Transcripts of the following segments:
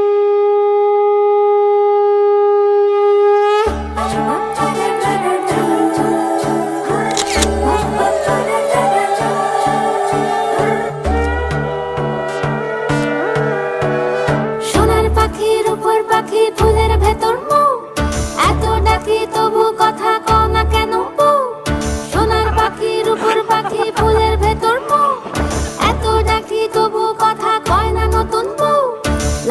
সোনার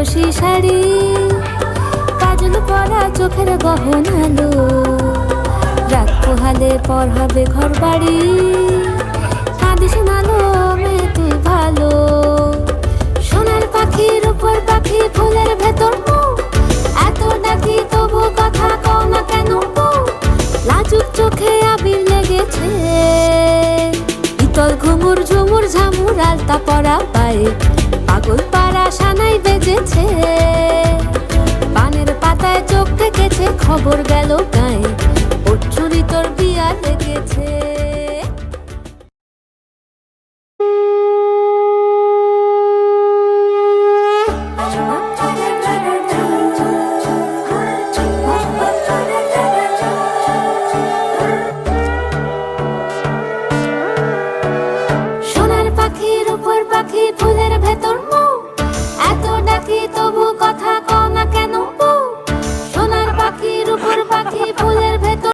বেনারসি শাড়ি, কাজল পরা চোখের গহনালো রাত পোহালে পর হবে ঘর বাড়ি, কাঁদিস নালো মেয়ে ভালো। সোনার পাখির উপর পাখি ফুলের ভেতর এত ডাকি তবু কথা কও না কেন লাজুক চোখে আবির লেগেছে। ইতল ঘুমুর ঝুমুর ঝামুর আলতা পরা পায়ে, পাগল পাড়া সানাই বেজেছে।